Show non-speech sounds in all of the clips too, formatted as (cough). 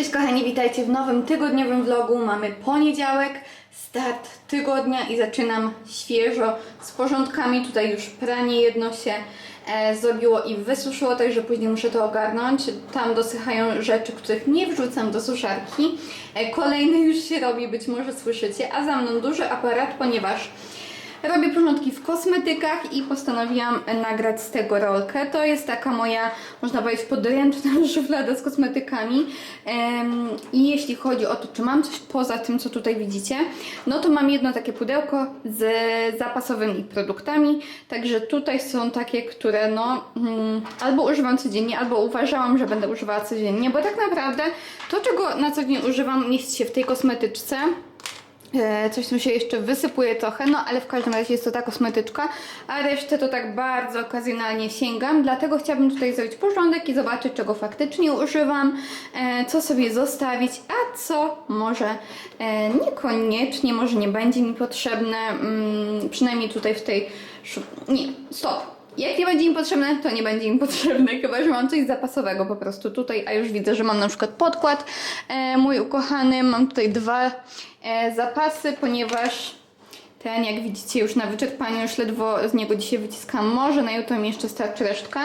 Cześć kochani, witajcie w nowym tygodniowym vlogu. Mamy poniedziałek, start tygodnia i zaczynam świeżo z porządkami. Tutaj już pranie jedno się e, zrobiło i wysuszyło, także później muszę to ogarnąć. Tam dosychają rzeczy, których nie wrzucam do suszarki. E, kolejny już się robi, być może słyszycie, a za mną duży aparat, ponieważ Robię porządki w kosmetykach i postanowiłam nagrać z tego rolkę. To jest taka moja, można powiedzieć, podręczna (laughs) szuflada z kosmetykami. I jeśli chodzi o to, czy mam coś poza tym, co tutaj widzicie, no to mam jedno takie pudełko z zapasowymi produktami. Także tutaj są takie, które no mm, albo używam codziennie, albo uważałam, że będę używała codziennie, bo tak naprawdę to, czego na co dzień używam, mieści się w tej kosmetyczce. E, Coś tu się jeszcze wysypuje trochę, no ale w każdym razie jest to ta kosmetyczka, a resztę to tak bardzo okazjonalnie sięgam, dlatego chciałabym tutaj zrobić porządek i zobaczyć, czego faktycznie używam, e, co sobie zostawić, a co może e, niekoniecznie, może nie będzie mi potrzebne, mm, przynajmniej tutaj w tej... Nie, stop! Jak nie będzie im potrzebne, to nie będzie im potrzebne, (laughs) chyba że mam coś zapasowego po prostu tutaj, a już widzę, że mam na przykład podkład e, mój ukochany, mam tutaj dwa e, zapasy, ponieważ ten, jak widzicie, już na wyczerpaniu, już ledwo z niego dzisiaj wyciskam może, na jutro mi jeszcze starczy resztka.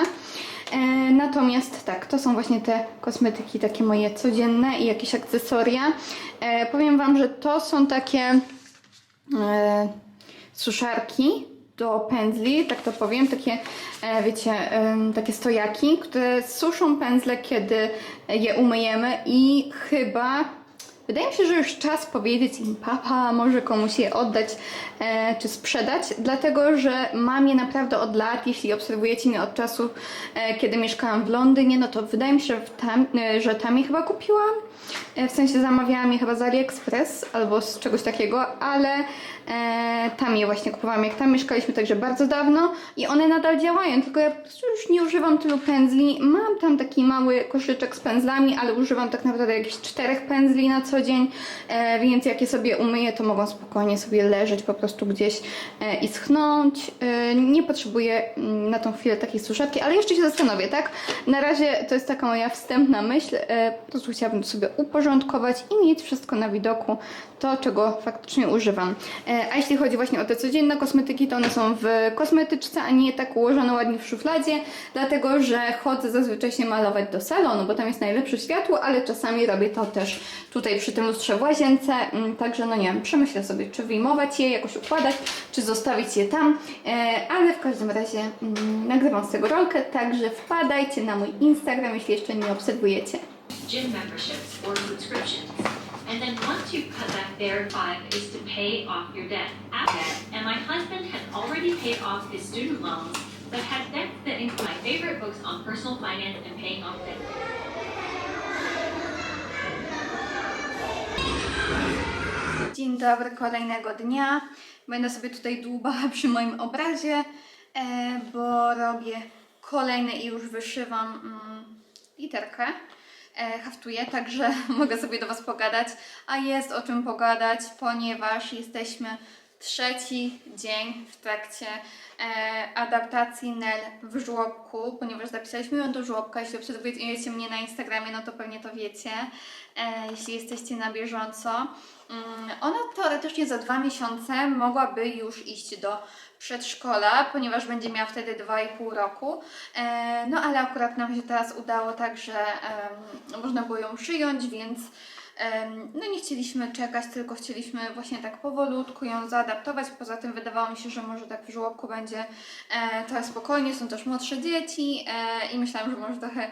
E, natomiast tak, to są właśnie te kosmetyki takie moje codzienne i jakieś akcesoria. E, powiem Wam, że to są takie e, suszarki do pędzli, tak to powiem, takie, e, wiecie, takie stojaki, które suszą pędzle, kiedy je umyjemy i chyba Wydaje mi się, że już czas powiedzieć im papa, może komuś je oddać e, czy sprzedać, dlatego że mam je naprawdę od lat. Jeśli obserwujecie mnie od czasu, e, kiedy mieszkałam w Londynie, no to wydaje mi się, że, tam, że tam je chyba kupiłam. W sensie zamawiałam je chyba z AliExpress albo z czegoś takiego, ale e, tam je właśnie kupowałam, jak tam mieszkaliśmy, także bardzo dawno i one nadal działają, tylko ja już nie używam tylu pędzli. Mam tam taki mały koszyczek z pędzlami, ale używam tak naprawdę jakichś czterech pędzli na co dzień, e, więc jak je sobie umyję, to mogą spokojnie sobie leżeć po prostu gdzieś e, i schnąć. E, nie potrzebuję mm, na tą chwilę takiej suszarki, ale jeszcze się zastanowię, tak? Na razie to jest taka moja wstępna myśl, e, po prostu chciałabym to sobie uporządkować i mieć wszystko na widoku, to czego faktycznie używam. E, A jeśli chodzi właśnie o te codzienne kosmetyki, to one są w kosmetyczce, a nie tak ułożone ładnie w szufladzie, dlatego że chodzę zazwyczaj się malować do salonu, bo tam jest najlepsze światło, ale czasami robię to też tutaj przy tym lustrze w łazience, mm, także no nie wiem, przemyślę sobie, czy wyjmować je, jakoś układać, czy zostawić je tam, e, ale w każdym razie mm, nagrywam z tego rolkę, także wpadajcie na mój Instagram, jeśli jeszcze nie obserwujecie. gym memberships or subscriptions. And then once you've cut that there five is to pay off your debt. After and my husband had already paid off his student loans, but had debts that my favorite books on personal finance and paying off debt. Dzień dobry, kolejnego dnia. Będę sobie tutaj dłubała (laughs) przy moim obrazie, e, bo robię kolejne i już wyszywam mm, literkę. E, haftuję, także (laughs) mogę sobie do Was pogadać. A jest o czym pogadać, ponieważ jesteśmy trzeci dzień w trakcie e, adaptacji Nel w żłobku, ponieważ zapisaliśmy ją do żłobka. Jeśli obserwujecie mnie na Instagramie, no to pewnie to wiecie, e, jeśli jesteście na bieżąco. Mm, Ona teoretycznie za dwa miesiące mogłaby już iść do przedszkola, ponieważ będzie miała wtedy 2,5 roku. E, No ale akurat nam się teraz udało tak, że można było ją przyjąć, więc no nie chcieliśmy czekać, tylko chcieliśmy właśnie tak powolutku ją zaadaptować. Poza tym wydawało mi się, że może tak w żłobku będzie e, trochę spokojnie, są też młodsze dzieci e, i myślałam, że może trochę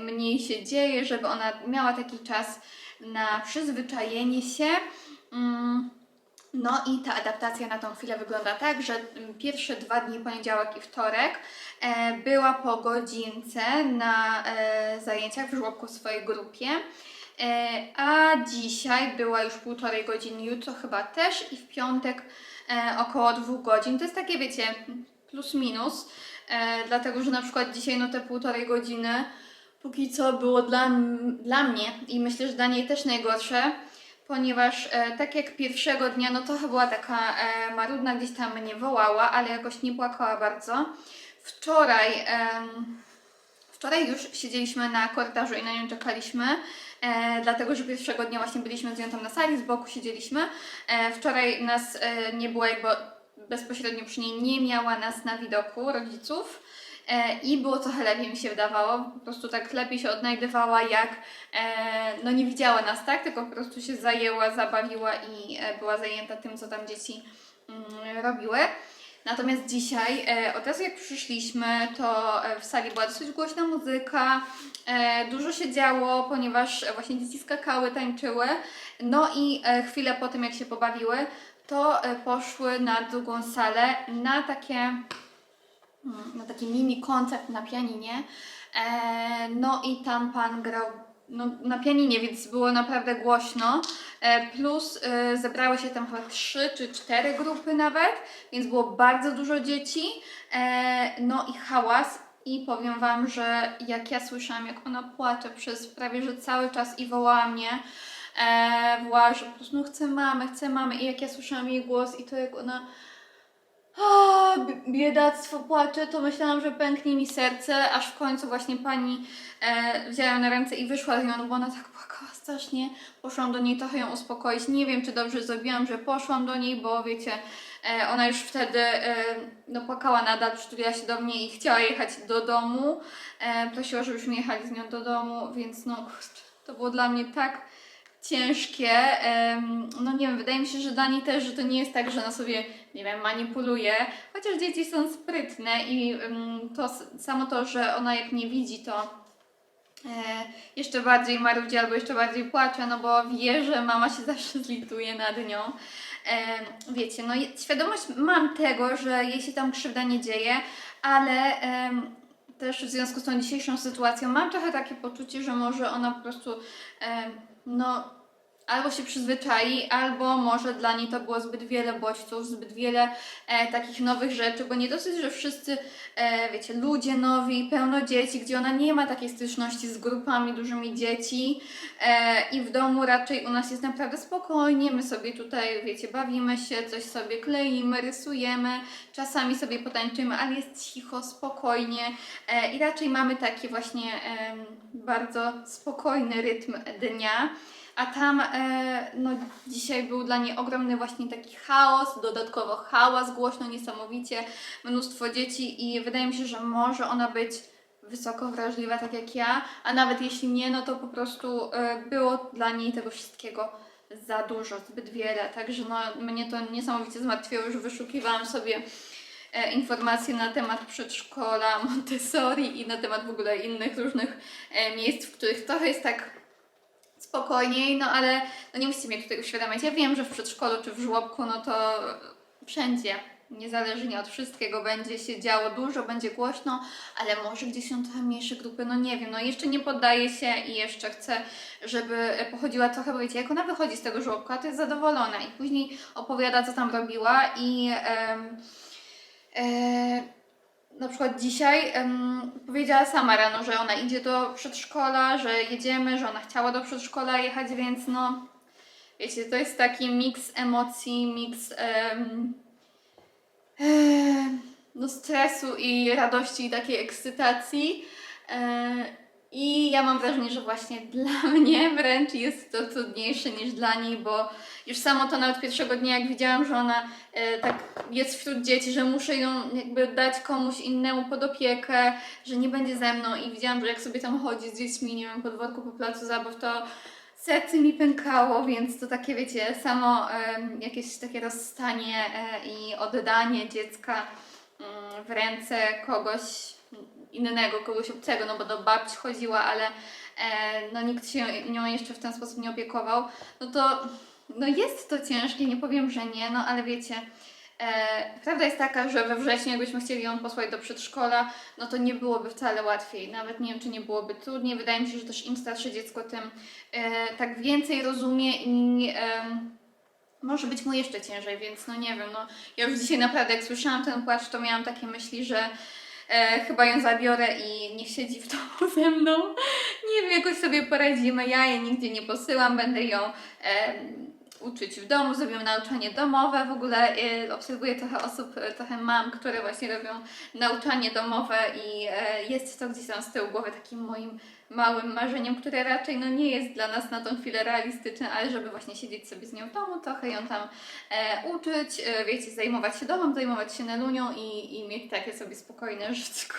mniej się dzieje, żeby ona miała taki czas na przyzwyczajenie się. No i ta adaptacja na tą chwilę wygląda tak, że mm, pierwsze dwa dni, poniedziałek i wtorek, e, była po godzince na e, zajęciach w żłobku w swojej grupie. E, a dzisiaj była już półtorej godziny, jutro chyba też i w piątek około dwóch godzin. To jest takie, wiecie, plus minus, dlatego że na przykład dzisiaj no te półtorej godziny póki co było dla, dla mnie i myślę, że dla niej też najgorsze, ponieważ e, tak jak pierwszego dnia, no trochę była taka e, marudna, gdzieś tam mnie wołała, ale jakoś nie płakała bardzo. Wczoraj, em, wczoraj już siedzieliśmy na korytarzu i na nią czekaliśmy e, dlatego że pierwszego dnia właśnie byliśmy z nią tam na sali, z boku siedzieliśmy. E, wczoraj nas e, nie było jakby bezpośrednio przy niej, nie miała nas na widoku rodziców. E, I było trochę lepiej mi się wydawało, po prostu tak lepiej się odnajdywała, jak e, no nie widziała nas, tak? Tylko po prostu się zajęła, zabawiła i e, była zajęta tym, co tam dzieci mm, robiły. Natomiast dzisiaj, od razu jak przyszliśmy, to w sali była dosyć głośna muzyka, dużo się działo, ponieważ właśnie dzieci skakały, tańczyły. No i chwilę po tym, jak się pobawiły, to poszły na drugą salę na takie na taki mini koncert na pianinie. E, no i tam pan grał no, na pianinie, więc było naprawdę głośno. E, plus e, zebrały się tam chyba trzy czy cztery grupy nawet, więc było bardzo dużo dzieci. E, no i hałas. I powiem Wam, że jak ja słyszałam, jak ona płacze przez prawie że cały czas i wołała mnie, e, wołała, że po prostu no chcę mamy, chcę mamy. I jak ja słyszałam jej głos i to jak ona o, biedactwo płacze, to myślałam, że pęknie mi serce, aż w końcu właśnie pani e, wzięła ją na ręce i wyszła z nią, no bo ona tak płakała strasznie. Poszłam do niej trochę ją uspokoić. Nie wiem, czy dobrze zrobiłam, że poszłam do niej, bo wiecie, e, ona już wtedy e, no, płakała nadal, przytuliła się do mnie i chciała jechać do domu. E, prosiła, żebyśmy jechali z nią do domu, więc no kurczę, to było dla mnie tak ciężkie. No nie wiem, wydaje mi się, że dla niej też, że to nie jest tak, że ona sobie, nie wiem, manipuluje, chociaż dzieci są sprytne i to samo to, że ona jak nie widzi, to e, jeszcze bardziej marudzi albo jeszcze bardziej płacze, no bo wie, że mama się zawsze zlituje nad nią. Wiecie, no świadomość mam tego, że jej się tam krzywda nie dzieje, ale też w związku z tą dzisiejszą sytuacją mam trochę takie poczucie, że może ona po prostu no albo się przyzwyczai, albo może dla niej to było zbyt wiele bodźców, zbyt wiele e, takich nowych rzeczy, bo nie dosyć, że wszyscy, e, wiecie, ludzie nowi, pełno dzieci, gdzie ona nie ma takiej styczności z grupami dużymi dzieci e, i w domu raczej u nas jest naprawdę spokojnie, my sobie tutaj, wiecie, bawimy się, coś sobie kleimy, rysujemy, czasami sobie potańczymy, ale jest cicho, spokojnie e, i raczej mamy taki właśnie em, bardzo spokojny rytm dnia. A tam e, no, dzisiaj był dla niej ogromny właśnie taki chaos, dodatkowo hałas, głośno niesamowicie, mnóstwo dzieci i wydaje mi się, że może ona być wysoko wrażliwa, tak jak ja, a nawet jeśli nie, no to po prostu e, było dla niej tego wszystkiego za dużo, zbyt wiele, także no, mnie to niesamowicie zmartwiło, już wyszukiwałam sobie e, informacje na temat przedszkola Montessori i na temat w ogóle innych różnych e, miejsc, w których trochę jest tak spokojniej, no ale no nie musicie mnie tutaj uświadamiać. Ja wiem, że w przedszkolu czy w żłobku, no to wszędzie, niezależnie od wszystkiego, będzie się działo dużo, będzie głośno, ale może gdzieś są trochę mniejsze grupy, no nie wiem, no jeszcze nie poddaję się i jeszcze chcę, żeby pochodziła trochę, bo wiecie, jak ona wychodzi z tego żłobka, to jest zadowolona i później opowiada, co tam robiła i em, e, na przykład dzisiaj em, powiedziała sama rano, że ona idzie do przedszkola, że jedziemy, że ona chciała do przedszkola jechać, więc no wiecie, to jest taki miks emocji, miks em, em, no stresu i radości i takiej ekscytacji. E, I ja mam wrażenie, że właśnie dla (laughs) mnie wręcz jest to trudniejsze niż dla niej, bo już samo to nawet pierwszego dnia, jak widziałam, że ona e, tak jest wśród dzieci, że muszę ją jakby dać komuś innemu pod opiekę, że nie będzie ze mną. I widziałam, że jak sobie tam chodzi z dziećmi, nie wiem, po dworku, po placu zabaw, to serce mi pękało, więc to takie, wiecie, samo em, jakieś takie rozstanie e, i oddanie dziecka mm, w ręce kogoś innego, kogoś obcego, no bo do babci chodziła, ale e, no nikt się nią jeszcze w ten sposób nie opiekował, no to no jest to ciężkie, nie powiem, że nie, no ale wiecie, e, prawda jest taka, że we wrześniu jakbyśmy chcieli ją posłać do przedszkola, no to nie byłoby wcale łatwiej, nawet nie wiem, czy nie byłoby trudniej, wydaje mi się, że też im starsze dziecko, tym e, tak więcej rozumie i em, może być mu jeszcze ciężej, więc no nie wiem, no ja już dzisiaj naprawdę jak słyszałam ten płacz, to miałam takie myśli, że e, chyba ją zabiorę i niech siedzi w domu (laughs) ze mną. Nie wiem, jakoś sobie poradzimy, ja jej nigdzie nie posyłam, będę ją em, uczyć w domu, zrobimy nauczanie domowe. W ogóle e, obserwuję trochę osób, e, trochę mam, które właśnie robią nauczanie domowe i e, jest to gdzieś tam z tyłu głowy takim moim małym marzeniem, które raczej no, nie jest dla nas na tą chwilę realistyczne, ale żeby właśnie siedzieć sobie z nią w domu, trochę ją tam e, uczyć, e, wiecie, zajmować się domem, zajmować się Nelunią i, i mieć takie sobie spokojne (laughs) żyćko.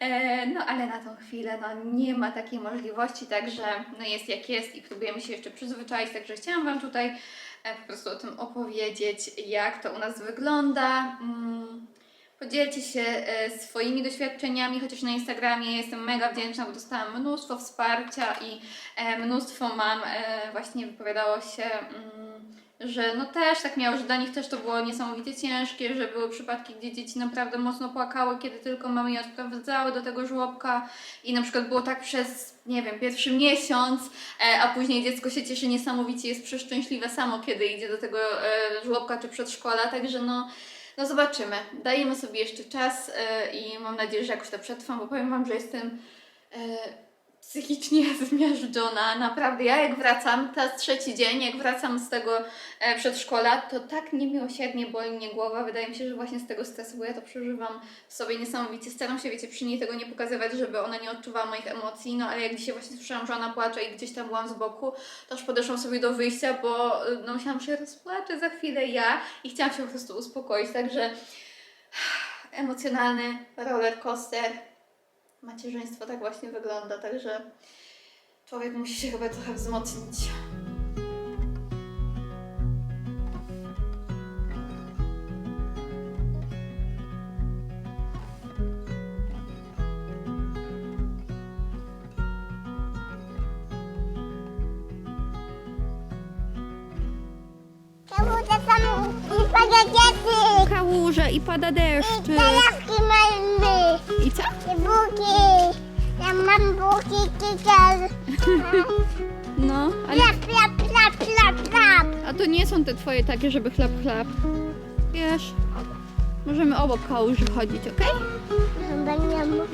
E, No ale na tą chwilę no, nie ma takiej możliwości, także no, jest jak jest i próbujemy się jeszcze przyzwyczaić, także chciałam Wam tutaj e, po prostu o tym opowiedzieć, jak to u nas wygląda. Mm, Podzielcie się e, swoimi doświadczeniami, chociaż na Instagramie jestem mega wdzięczna, bo dostałam mnóstwo wsparcia i mnóstwo mam właśnie wypowiadało się, mm, że no też tak miało, że dla nich też to było niesamowicie ciężkie, że były przypadki, gdzie dzieci naprawdę mocno płakały, kiedy tylko mamy je odprowadzały do tego żłobka i na przykład było tak przez, nie wiem, pierwszy miesiąc, e, a później dziecko się cieszy niesamowicie, jest przeszczęśliwe samo, kiedy idzie do tego e, żłobka czy przedszkola, także no no zobaczymy. Dajemy sobie jeszcze czas e, i mam nadzieję, że jakoś to przetrwam, bo powiem Wam, że jestem psychicznie (laughs) zmiażdżona. Naprawdę, ja jak wracam, teraz trzeci dzień, jak wracam z tego e, przedszkola, to tak niemiłosiernie boli mnie głowa. Wydaje mi się, że właśnie z tego stresu, bo ja to przeżywam w sobie niesamowicie. Staram się, wiecie, przy niej tego nie pokazywać, żeby ona nie odczuwała moich emocji, no ale jak dzisiaj właśnie słyszałam, że ona płacze i gdzieś tam byłam z boku, to już podeszłam sobie do wyjścia, bo y, no, myślałam, że rozpłaczę za chwilę ja i chciałam się po prostu uspokoić, także (sighs) emocjonalny roller coaster. Macierzyństwo tak właśnie wygląda, także człowiek musi się chyba trochę wzmocnić. Kałuże i pada deszcz. Zalewki mamy. I co? I buki. Ja mam buki kikel. (laughs) No, Plap, plap, plap, plap, plap. A to nie są te twoje takie, żeby chlap chlap. Wiesz, możemy obok kałuży chodzić, okej? Będę mógł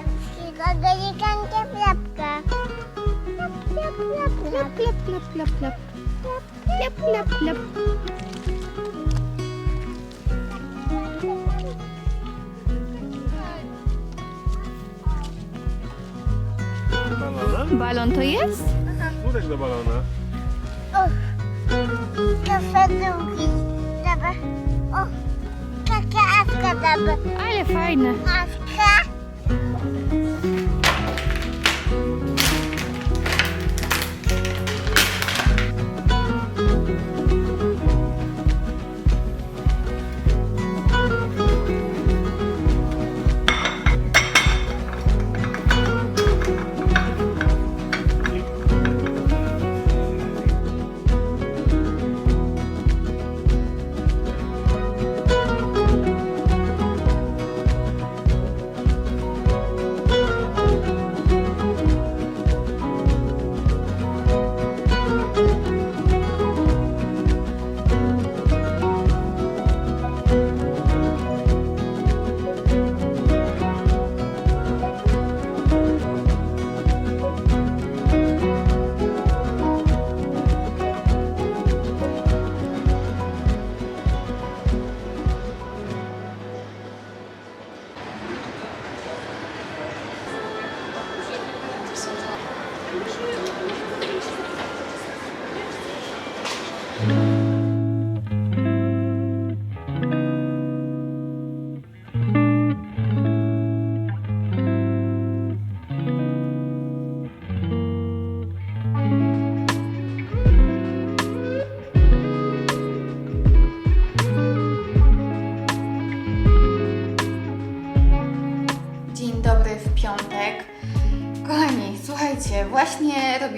wszystkiego delikatnie plapka. Plap, plap, plap, plap. Plap, plap, plap, plap. Plap, plap, plap. Balona? Balon to jest? Wódek do balona. Kafe drugi. Dobra. O, kakaaska dobra. Ale fajne. Aska.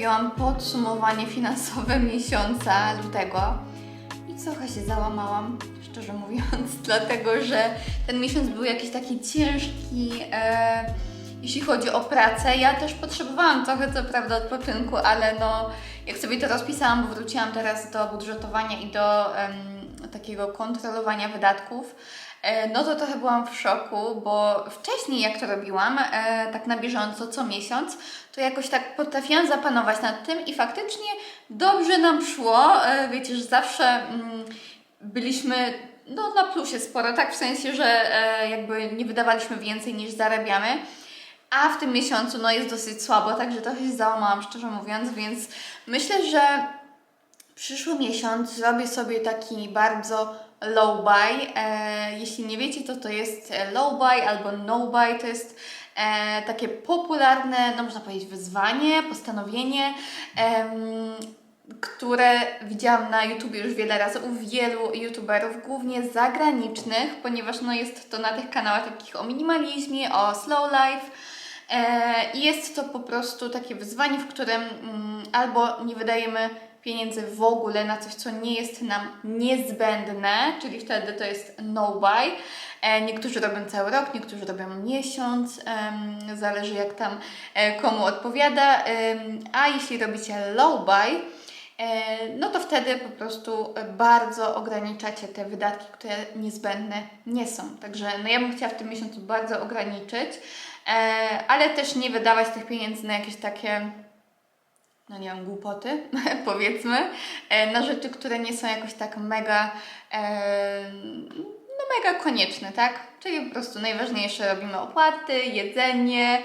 Robiłam podsumowanie finansowe (laughs) miesiąca lutego i trochę się załamałam, szczerze mówiąc, (laughs) dlatego że ten miesiąc był jakiś taki ciężki, e, jeśli chodzi o pracę. Ja też potrzebowałam trochę, co prawda, odpoczynku, ale no, jak sobie to rozpisałam, bo wróciłam teraz do budżetowania i do em, takiego kontrolowania wydatków, no to trochę byłam w szoku, bo wcześniej jak to robiłam, e, tak na bieżąco, co miesiąc, to jakoś tak potrafiłam zapanować nad tym i faktycznie dobrze nam szło. E, wiecie, że zawsze mm, byliśmy no, na plusie sporo, tak w sensie, że e, jakby nie wydawaliśmy więcej niż zarabiamy. A w tym miesiącu no, jest dosyć słabo, także trochę się załamałam, szczerze mówiąc, więc myślę, że przyszły miesiąc zrobię sobie taki bardzo low buy. E, jeśli nie wiecie, to to jest e, low buy albo no buy. To jest e, takie popularne, no można powiedzieć, wyzwanie, postanowienie, które widziałam na YouTube już wiele razy u wielu YouTuberów, głównie zagranicznych, ponieważ no jest to na tych kanałach takich o minimalizmie, o slow life. I jest to po prostu takie wyzwanie, w którym mm, albo nie wydajemy pieniędzy w ogóle na coś, co nie jest nam niezbędne, czyli wtedy to jest no buy. E, Niektórzy robią cały rok, niektórzy robią miesiąc, zależy jak tam e, komu odpowiada. A jeśli robicie low buy, e, no to wtedy po prostu bardzo ograniczacie te wydatki, które niezbędne nie są. Także no ja bym chciała w tym miesiącu bardzo ograniczyć, ale też nie wydawać tych pieniędzy na jakieś takie no nie wiem, głupoty, (laughs) powiedzmy, e, na rzeczy, które nie są jakoś tak mega, e, no mega konieczne, tak? Czyli po prostu najważniejsze robimy opłaty, jedzenie,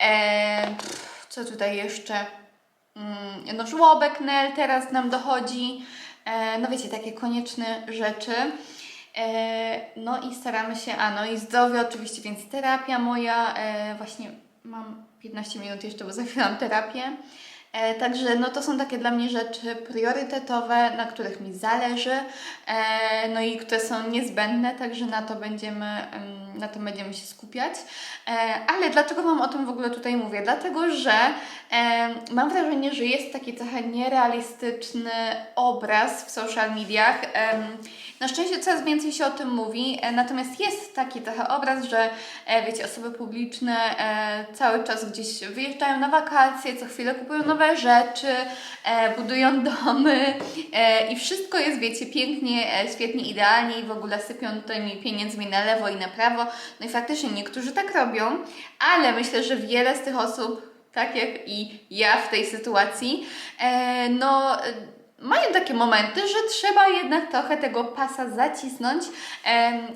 e, co tutaj jeszcze? Mm, No żłobek Nel teraz nam dochodzi, no wiecie, takie konieczne rzeczy. No i staramy się, a no i zdrowie oczywiście, więc terapia moja, właśnie mam 15 minut jeszcze, bo za chwilę mam terapię. E, Także no to są takie dla mnie rzeczy priorytetowe, na których mi zależy, e, no i które są niezbędne, także na to będziemy, em, na to będziemy się skupiać. E, Ale dlaczego Wam o tym w ogóle tutaj mówię? Dlatego, że mam wrażenie, że jest taki trochę nierealistyczny obraz w social mediach. Na szczęście coraz więcej się o tym mówi, e, natomiast jest taki trochę obraz, że e, wiecie, osoby publiczne e, cały czas gdzieś wyjeżdżają na wakacje, co chwilę kupują nowe rzeczy, budują (laughs) domy i wszystko jest, wiecie, pięknie, świetnie, idealnie i w ogóle sypią tymi pieniędzmi na lewo i na prawo. No i faktycznie niektórzy tak robią, ale myślę, że wiele z tych osób, tak jak i ja w tej sytuacji, no... mają takie momenty, że trzeba jednak trochę tego pasa zacisnąć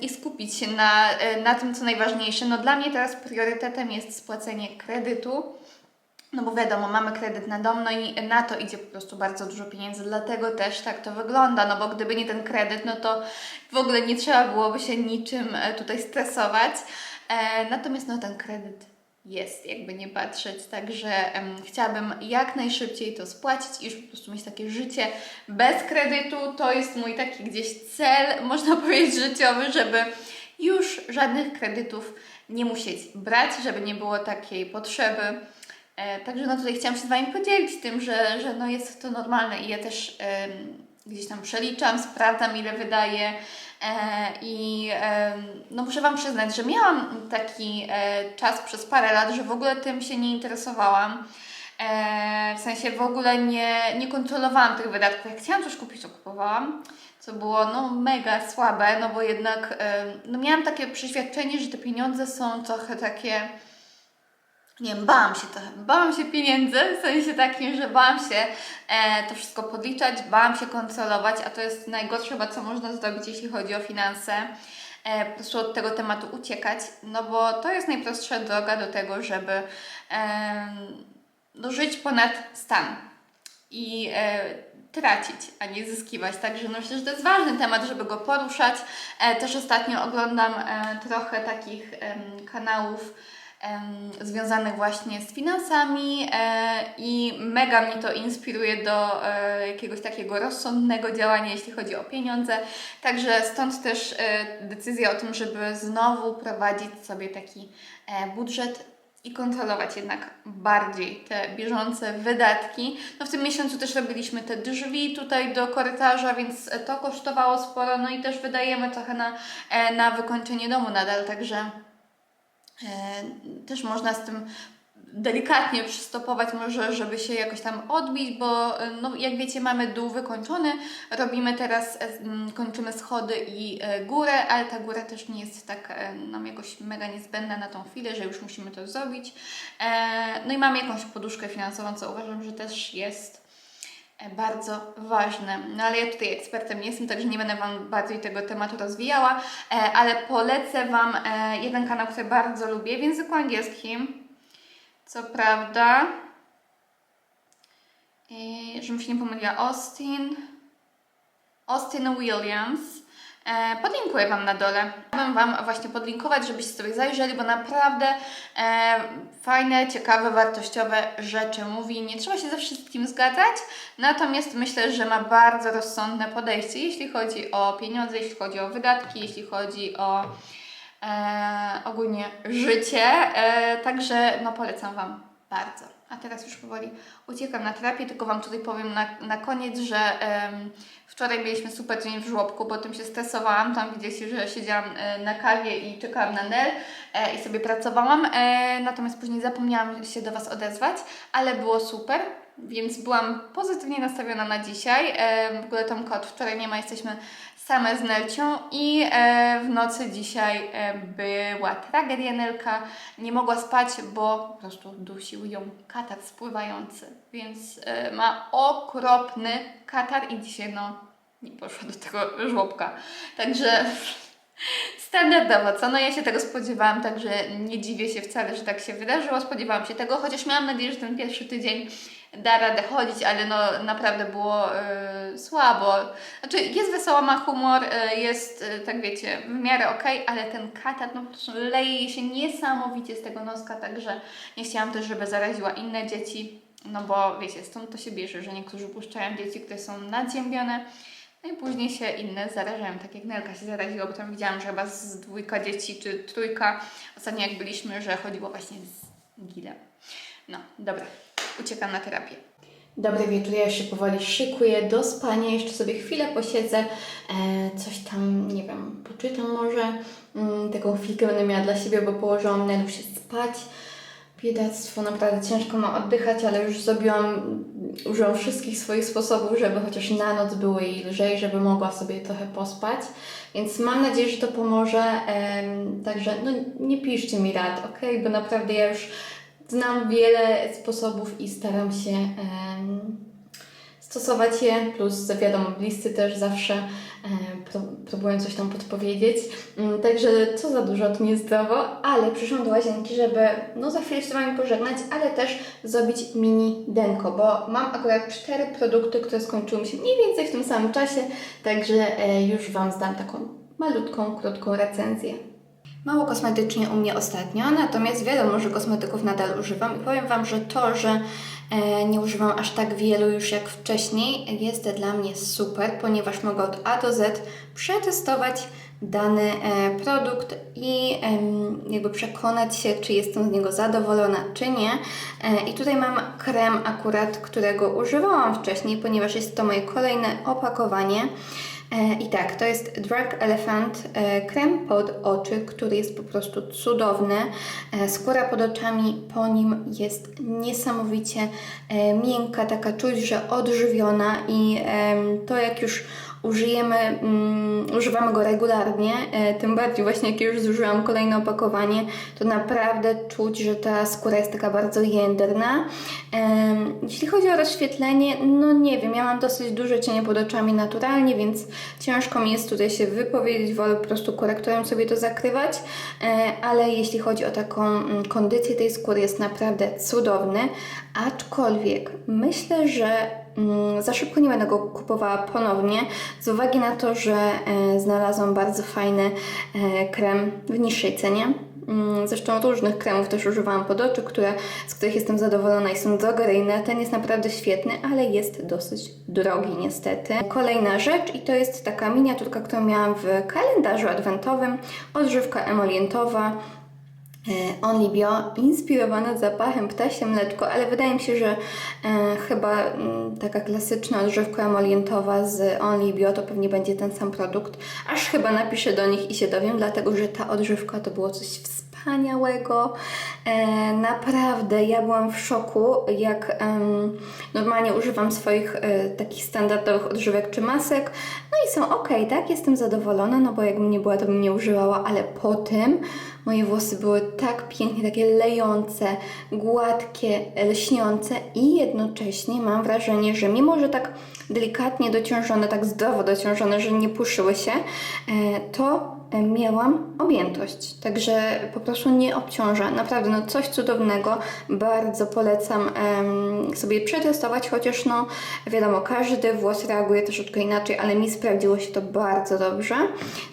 i skupić się na, e, na tym, co najważniejsze. No dla mnie teraz priorytetem jest spłacenie kredytu. No bo wiadomo, mamy kredyt na dom, no i na to idzie po prostu bardzo dużo pieniędzy, dlatego też tak to wygląda, no bo gdyby nie ten kredyt, no to w ogóle nie trzeba byłoby się niczym e, tutaj stresować. E, natomiast no ten kredyt jest, jakby nie patrzeć, także em, chciałabym jak najszybciej to spłacić i już po prostu mieć takie życie bez kredytu. To jest mój taki gdzieś cel, (laughs) można powiedzieć, życiowy, żeby już żadnych kredytów nie musieć brać, żeby nie było takiej potrzeby. E, także no tutaj chciałam się z Wami podzielić tym, że, że no jest to normalne i ja też gdzieś tam przeliczam, sprawdzam ile wydaję e, i em, no muszę Wam przyznać, że miałam taki e, czas przez parę lat, że w ogóle tym się nie interesowałam. E, w sensie w ogóle nie, nie kontrolowałam tych wydatków. Jak chciałam coś kupić, to kupowałam, co było no mega słabe, no bo jednak no miałam takie przeświadczenie, że te pieniądze są trochę takie nie bałam się trochę, bałam się pieniędzy, w sensie takim, że bałam się e, to wszystko podliczać, bałam się kontrolować, a to jest najgorsze co można zrobić, jeśli chodzi o finanse, e, po prostu od tego tematu uciekać, no bo to jest najprostsza droga do tego, żeby e, no, żyć ponad stan i e, tracić, a nie zyskiwać. Także no, myślę, że to jest ważny temat, żeby go poruszać. E, też ostatnio oglądam e, trochę takich em, kanałów związanych właśnie z finansami e, i mega mnie to inspiruje do e, jakiegoś takiego rozsądnego działania, jeśli chodzi o pieniądze. Także stąd też e, decyzja o tym, żeby znowu prowadzić sobie taki budżet i kontrolować jednak bardziej te bieżące wydatki. No w tym miesiącu też robiliśmy te drzwi tutaj do korytarza, więc to kosztowało sporo, no i też wydajemy trochę na, na wykończenie domu nadal, także też można z tym delikatnie przystopować może, żeby się jakoś tam odbić, bo e, no, jak wiecie mamy dół wykończony, robimy teraz, e, mm, kończymy schody i e, górę, ale ta góra też nie jest tak e, nam jakoś mega niezbędna na tą chwilę, że już musimy to zrobić. E, No i mamy jakąś poduszkę finansową, co uważam, że też jest e, bardzo ważne. No ale ja tutaj ekspertem nie jestem, także nie będę Wam bardziej tego tematu rozwijała, e, ale polecę Wam e, jeden kanał, który bardzo lubię w języku angielskim. Co prawda, e, żebym się nie pomyliła, Austin, Austin Williams. E, podlinkuję Wam na dole. Chciałabym Wam właśnie podlinkować, żebyście sobie zajrzeli, bo naprawdę e, fajne, ciekawe, wartościowe rzeczy mówi. Nie trzeba się ze wszystkim zgadzać, natomiast myślę, że ma bardzo rozsądne podejście, jeśli chodzi o pieniądze, jeśli chodzi o wydatki, jeśli chodzi o e, ogólnie życie. E, także no polecam Wam bardzo. A teraz już powoli uciekam na terapię, tylko Wam tutaj powiem na, na koniec, że wczoraj mieliśmy super dzień w żłobku, bo tym się stresowałam. Tam widzieliście, że siedziałam e, na kawie i czekałam na Nel e, i sobie pracowałam. E, natomiast później zapomniałam się do Was odezwać, ale było super. Więc byłam pozytywnie nastawiona na dzisiaj. W ogóle Tomka od wczoraj nie ma, jesteśmy same z Nelcią i e, w nocy dzisiaj e, była tragedia Nelka. Nie mogła spać, bo po prostu dusił ją katar spływający, więc e, ma okropny katar i dzisiaj no nie poszła do tego żłobka. Także (laughs) standardowo, co? No ja się tego spodziewałam, także nie dziwię się wcale, że tak się wydarzyło. Spodziewałam się tego, chociaż miałam nadzieję, że ten pierwszy tydzień da radę chodzić, ale no naprawdę było e, słabo. Znaczy jest wesoła, ma humor, e, jest e, tak wiecie, w miarę okej, ale ten katar no leje jej się niesamowicie z tego noska, także nie chciałam też, żeby zaraziła inne dzieci, no bo wiecie, stąd to się bierze, że niektórzy puszczają dzieci, które są nadziębione, no i później się inne zarażają, tak jak Nelka się zaraziła, bo tam widziałam, że chyba z dwójka dzieci, czy trójka, ostatnio jak byliśmy, że chodziło właśnie z Gilem. No, dobra, uciekam na terapię. Dobry wieczór, ja się powoli szykuję do spania, jeszcze sobie chwilę posiedzę, e, coś tam, nie wiem, poczytam może, mm, taką chwilkę będę miała dla siebie, bo położyłam Nelu się spać. Biedactwo, naprawdę ciężko ma oddychać, ale już zrobiłam, użyłam wszystkich swoich sposobów, żeby chociaż na noc było jej lżej, żeby mogła sobie trochę pospać. Więc mam nadzieję, że to pomoże. Em, także no, nie piszcie mi rad, ok? Bo naprawdę ja już znam wiele sposobów i staram się stosować je. Plus wiadomo, bliscy też zawsze pró próbują coś tam podpowiedzieć. Mm, Także co za dużo, to niezdrowo, ale przyszłam do łazienki, żeby no za chwilę się z Wami pożegnać, ale też zrobić mini denko, bo mam akurat cztery produkty, które skończyły mi się mniej więcej w tym samym czasie, także e, już Wam zdam taką malutką, krótką recenzję. Mało kosmetycznie u mnie ostatnio, natomiast wiadomo, że kosmetyków nadal używam i powiem Wam, że to, że e, nie używam aż tak wielu już jak wcześniej, jest dla mnie super, ponieważ mogę od A do Z przetestować dany e, produkt i jakby przekonać się, czy jestem z niego zadowolona, czy nie. E, I tutaj mam krem akurat, którego używałam wcześniej, ponieważ jest to moje kolejne opakowanie. E, I tak, to jest Drag Elephant e, krem pod oczy, który jest po prostu cudowny. E, Skóra pod oczami po nim jest niesamowicie miękka, taka czuć, że odżywiona i to jak już użyjemy, mm, używamy go regularnie, e, tym bardziej właśnie jak już zużyłam kolejne opakowanie, to naprawdę czuć, że ta skóra jest taka bardzo jędrna. Em, jeśli chodzi o rozświetlenie, no nie wiem, ja mam dosyć duże cienie pod oczami naturalnie, więc ciężko mi jest tutaj się wypowiedzieć, wolę po prostu korektorem sobie to zakrywać, e, ale jeśli chodzi o taką mm, kondycję tej skóry jest naprawdę cudowny, aczkolwiek myślę, że Za szybko nie będę go kupowała ponownie, z uwagi na to, że e, znalazłam bardzo fajny e, krem w niższej cenie. Mm, Zresztą różnych kremów też używałam pod oczy, które, z których jestem zadowolona i są drogeryjne. Ten jest naprawdę świetny, ale jest dosyć drogi niestety. Kolejna rzecz i to jest taka miniaturka, którą miałam w kalendarzu adwentowym. Odżywka emolientowa. E, Only Bio, inspirowana zapachem ptasie mleczko, ale wydaje mi się, że e, chyba mm, taka klasyczna odżywka emolientowa z Only Bio to pewnie będzie ten sam produkt. Aż chyba napiszę do nich i się dowiem, dlatego że ta odżywka to było coś wspaniałego wspaniałego. E, naprawdę, ja byłam w szoku, jak em, normalnie używam swoich e, takich standardowych odżywek czy masek. No i są ok, tak? Jestem zadowolona, no bo jakbym nie była, to bym nie używała, ale po tym moje włosy były tak pięknie, takie lejące, gładkie, lśniące i jednocześnie mam wrażenie, że mimo, że tak delikatnie dociążone, tak zdrowo dociążone, że nie puszyły się, e, to miałam objętość. Także po prostu nie obciąża. Naprawdę, no coś cudownego. Bardzo polecam sobie przetestować, chociaż no wiadomo, każdy włos reaguje troszeczkę inaczej, ale mi sprawdziło się to bardzo dobrze.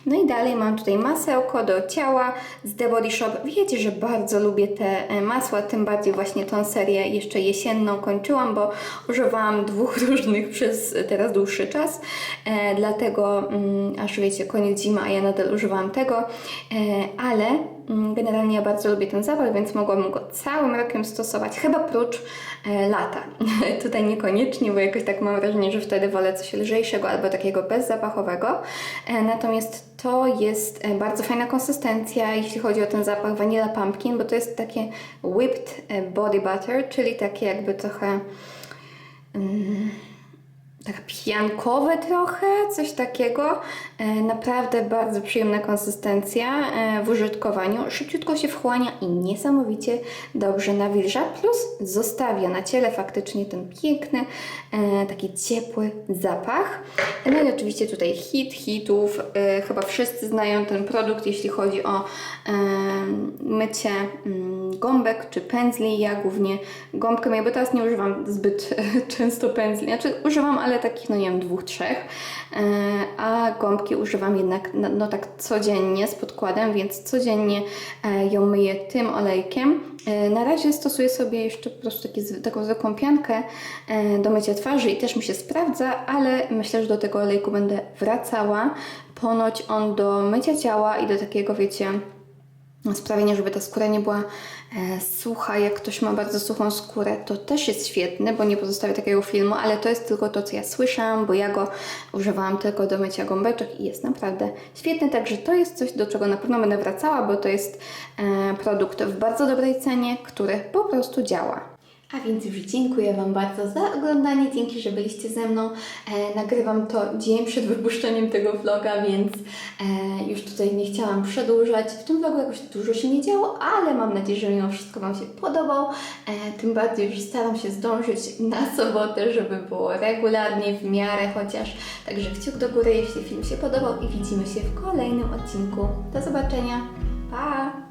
No i dalej mam tutaj masełko do ciała z The Body Shop. Wiecie, że bardzo lubię te e, masła, tym bardziej właśnie tą serię jeszcze jesienną kończyłam, bo używałam (laughs) dwóch różnych przez teraz dłuższy czas, e, dlatego mm, aż wiecie, koniec zimy, a ja nadal używam tego, e, ale mm, generalnie ja bardzo lubię ten zapach, więc mogłabym go całym rokiem stosować, chyba prócz e, lata. (laughs) Tutaj niekoniecznie, bo jakoś tak mam wrażenie, że wtedy wolę coś lżejszego albo takiego bezzapachowego. E, natomiast to jest bardzo fajna konsystencja, jeśli chodzi o ten zapach Vanilla Pumpkin, bo to jest takie whipped body butter, czyli takie jakby trochę tak piankowe trochę, coś takiego. E, naprawdę bardzo przyjemna konsystencja e, w użytkowaniu. Szybciutko się wchłania i niesamowicie dobrze nawilża, plus zostawia na ciele faktycznie ten piękny, e, taki ciepły zapach. No i oczywiście tutaj hit hitów. Chyba wszyscy znają ten produkt, jeśli chodzi o mycie mm, gąbek czy pędzli. Ja głównie gąbkę bo teraz nie używam zbyt (laughs) często pędzli. Znaczy używam, ale takich, no nie wiem, dwóch, trzech. E, A gąbki używam jednak, no, no tak codziennie z podkładem, więc codziennie e, ją myję tym olejkiem. E, Na razie stosuję sobie jeszcze po prostu taki, taką zwykłą piankę do mycia twarzy i też mi się sprawdza, ale myślę, że do tego olejku będę wracała. Ponoć on do mycia ciała i do takiego, wiecie, sprawienie, żeby ta skóra nie była e, sucha. Jak ktoś ma bardzo suchą skórę, to też jest świetny, bo nie pozostawia takiego filmu, ale to jest tylko to, co ja słyszałam, bo ja go używałam tylko do mycia gąbeczek i jest naprawdę świetny. Także to jest coś, do czego na pewno będę wracała, bo to jest e, produkt w bardzo dobrej cenie, który po prostu działa. A więc już dziękuję Wam bardzo za oglądanie. Dzięki, że byliście ze mną. E, nagrywam to dzień przed wypuszczeniem tego vloga, więc e, już tutaj nie chciałam przedłużać. W tym vlogu jakoś dużo się nie działo, ale mam nadzieję, że mimo wszystko Wam się podobał. E, tym bardziej, że staram się zdążyć na sobotę, żeby było regularnie, w miarę chociaż. Także kciuk do góry, jeśli film się podobał i widzimy się w kolejnym odcinku. Do zobaczenia. Pa!